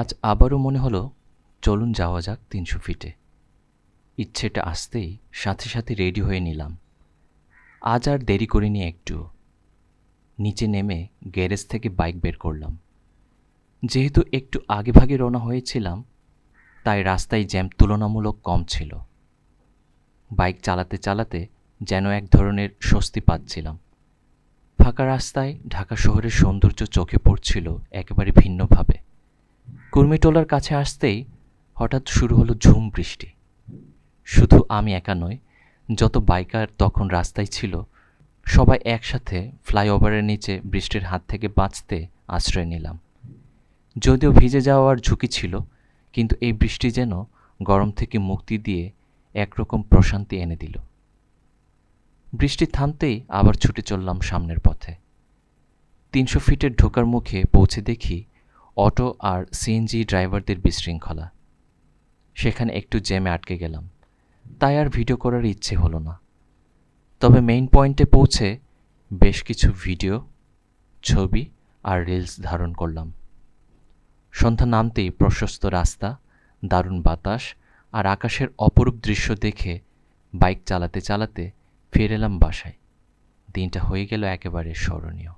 আজ আবারও মনে হলো, চলুন যাওয়া যাক তিনশো ফিটে। ইচ্ছেটা আসতেই সাথে সাথে রেডি হয়ে নিলাম। আজ আর দেরি করিনি একটুও নিচে নেমে গ্যারেজ থেকে বাইক বের করলাম। যেহেতু একটু আগে ভাগে রওনা হয়েছিলাম, তাই রাস্তায় জ্যাম তুলনামূলক কম ছিল। বাইক চালাতে চালাতে যেন এক ধরনের স্বস্তি পাচ্ছিলাম। ফাঁকা রাস্তায় ঢাকা শহরের সৌন্দর্য চোখে পড়ছিল একেবারে ভিন্নভাবে। কুর্মিটোলার কাছে আসতেই হঠাৎ শুরু হলো ঝুম বৃষ্টি। শুধু আমি একা নয় যত বাইকার তখন রাস্তায় ছিল, সবাই একসাথে ফ্লাইওভারের নিচে বৃষ্টির হাত থেকে বাঁচতে আশ্রয় নিলাম। যদিও ভিজে যাওয়ার ঝুঁকি ছিল, কিন্তু এই বৃষ্টি যেন গরম থেকে মুক্তি দিয়ে একরকম প্রশান্তি এনে দিল। বৃষ্টি থামতেই আবার ছুটে চললাম সামনের পথে। তিনশো ফিটের ঢোকার মুখে পৌঁছে দেখি অটো আর সিএনজি ড্রাইভারদের বিশৃঙ্খলা। সেখানে একটু জ্যামে আটকে গেলাম। তাই আর ভিডিও করার ইচ্ছে হলো না। তবে মেইন পয়েন্টে পৌঁছে বেশ কিছু ভিডিও, ছবি আর রিলস ধারণ করলাম। সন্ধ্যা নামতেই প্রশস্ত রাস্তা, দারুণ বাতাস আর আকাশের অপরূপ দৃশ্য দেখে বাইক চালাতে চালাতে ফিরে এলাম বাসায়। দিনটা হয়ে গেল একেবারে স্মরণীয়।